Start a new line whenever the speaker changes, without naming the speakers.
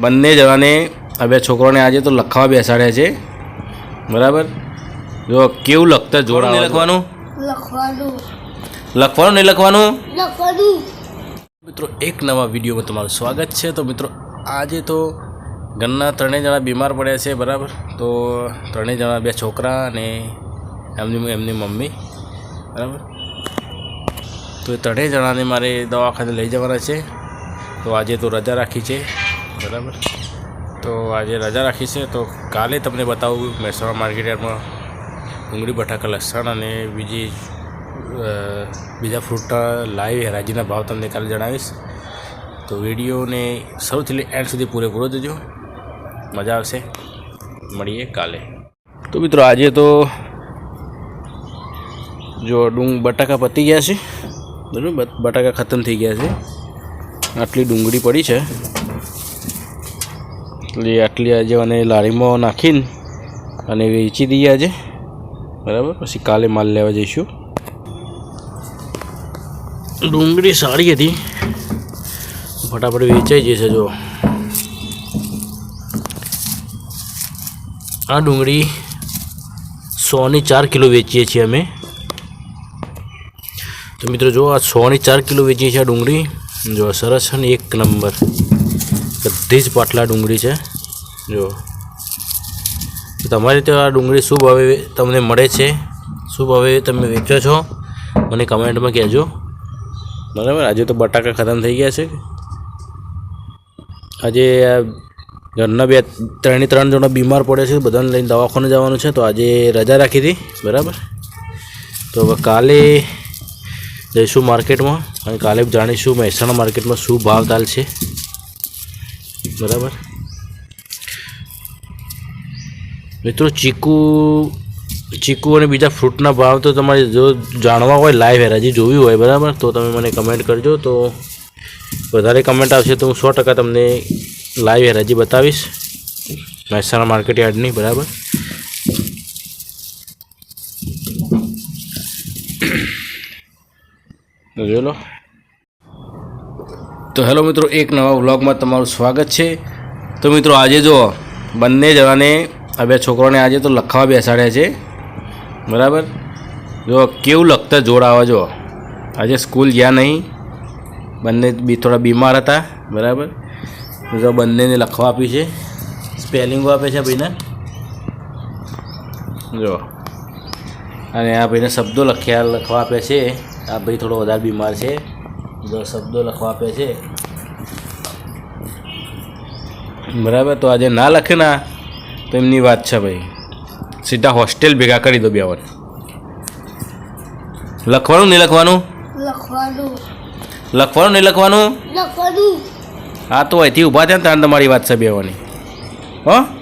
બંને જણાને હવે છોકરાને આજે તો લખવા બેસાડ્યા છે. બરાબર? જો કેવું લખતા જોડા લખવાનું?
લખવાનું.
લખવાનું નહીં લખવાનું?
લખવાનું.
મિત્રો એક નવા વિડીયોમાં તમારું સ્વાગત છે. તો મિત્રો આજે તો ઘરના ત્રણેય જણા બીમાર પડ્યા છે બરાબર? તો ત્રણેય જણા બે છોકરા અને એમની એમની મમ્મી બરાબર? તો એ ત્રણેય જણાને મારે દવાખાને લઈ જવાના છે. તો આજે તો રજા રાખી છે. બરાબર. તો આજે રજા રાખી છે, તો કાલે તમને બતાવું મહેસાણા માર્કેટયાર્ડમાં ડુંગળી, બટાકા, લસણ અને બીજી બીજા ફ્રૂટના લાઈવ હરાજીના ભાવ તમને કાલે જણાવીશ. તો વિડીયોને સૌથી એન્ડ સુધી પૂરેપૂરો જોજો. મજા આવશે. મળીએ કાલે. તો મિત્રો આજે તો જો ડુંગ, બટાકા પતી ગયા છે, બરાબર? બટાકા ખતમ થઈ ગયા છે. આટલી ડુંગળી પડી છે. એટલે આટલી આજે અને લારીમાં નાખીને અને વેચી દઈએ આજે. બરાબર? પછી કાલે માલ લેવા જઈશું. ડુંગળી સારી હતી. ફટાફટ વેચાઈ જશે, જો. આ ડુંગળી સોની ચાર કિલો વેચીએ છીએ અમે. તો મિત્રો, જો આ સોની ચાર કિલો વેચીએ છીએ આ ડુંગળી. જો સરસ છે ને એક નંબર. બધી જ પાટલા ડુંગળી છે. જો. તો તમારે ત્યાં આ ડુંગળી શું ભાવે તમને મળે છે. શું ભાવે તમે વેચો છો. મને કમેન્ટમાં કહેજો. બરાબર? આજે તો બટાકા ખતમ થઈ ગયા છે. આજે ઘરના બે, ત્રણે, ત્રણ જણા બીમાર પડે છે. બધાને લઈને દવાખાને જવાનું છે. તો આજે રજા રાખી હતી. બરાબર? તો હવે કાલે જઈશું માર્કેટમાં. અને કાલે જાણીશું મહેસાણા માર્કેટમાં શું ભાવ ચાલ છે. બરાબર. મિત્રો, ચીકુ ચીકુ અને બીજા ફ્રૂટના ભાવ તો તમારે જો જાણવા હોય લાઈવ હેરાજી જોવી હોય, બરાબર? તો તમે મને કમેન્ટ કરજો. તો વધારે કમેન્ટ આવશે તો હું સો ટકા તમને લાઈવ હેરાજી બતાવીશ. મહેસાણા માર્કેટ યાર્ડની, બરાબર? જોઈ લો. તો હેલો મિત્રો, એક નવા વ્લોગમાં તમારું સ્વાગત છે. તો મિત્રો, આજે જો બંને જણાને, આ બે છોકરાને આજે તો લખવા બેસાડ્યા છે. બરાબર? જો કેવું લખતા જોડ આવે જો. આજે સ્કૂલ ગયા નહીં. બંને બી થોડા બીમાર હતા. બરાબર? જો બંનેને લખવા આપ્યું છે. સ્પેલિંગો આપે છે ભાઈને. જો. અને આ ભાઈને શબ્દો લખ્યા, લખવા આપે છે. આ ભાઈ થોડો વધારે બીમાર છે. જો શબ્દો લખવા આપે છે. બરાબર તો આજે ના લખે ના તો એમની વાત છે ભાઈ. સીધા હોસ્ટેલ ભેગા કરી દો બે વાર. લખવાનું નહીં લખવાનું?
લખવાનું.
લખવાનું નહીં લખવાનું?
લખવાનું.
હા તો અહીંથી ઊભા થયા ને તાણ તમારી વાત છે બેવાની. હો?